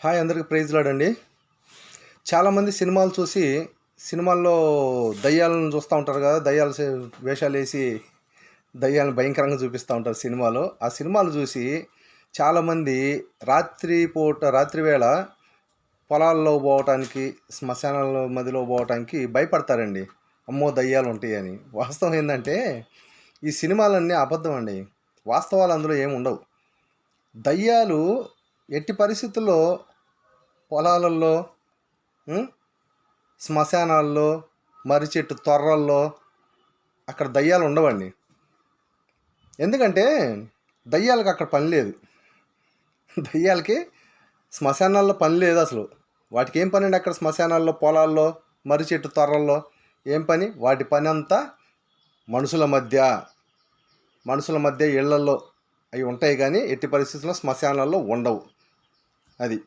Hi అందరికి praise లాడండి చాలామంది సినిమాలు చూసి సినిమాల్లో దయ్యాలను చూస్తూ ఉంటారు కదా దయ్యాల వేషాలు వేసి దయ్యాలను భయంకరంగా చూపిస్తూ ఉంటారు సినిమాలో. ఆ సినిమాలు చూసి చాలామంది రాత్రి పూట రాత్రి వేళ పొలాల్లో పోవటానికి శ్మశానాల మధ్యలో పోవటానికి భయపడతారండి. అమ్మో దయ్యాలు ఉంటాయని. వాస్తవం ఏంటంటే ఈ సినిమాలన్నీ అబద్ధం అండి. వాస్తవాలు అందులో ఏమి ఉండవు దయ్యాలు ఎట్టి పరిస్థితుల్లో పొలాలలో శ్మశానాల్లో మర్రి చెట్టు తొర్రల్లో అక్కడ దయ్యాలు ఉండవండి. ఎందుకంటే దయ్యాలకు అక్కడ పని లేదు. దయ్యాలకి శ్మశానాల్లో పని లేదు అసలు. వాటికి ఏం పని అండి అక్కడ శ్మశానాల్లో పొలాల్లో మర్రి చెట్టు తొర్రల్లో? ఏం పని? వాటి పని అంతా మనుషుల మధ్య మనుషుల మధ్య ఇళ్ళలో అవి ఉంటాయి కానీ ఎట్టి పరిస్థితుల్లో శ్మశానాల్లో ఉండవు. Allez.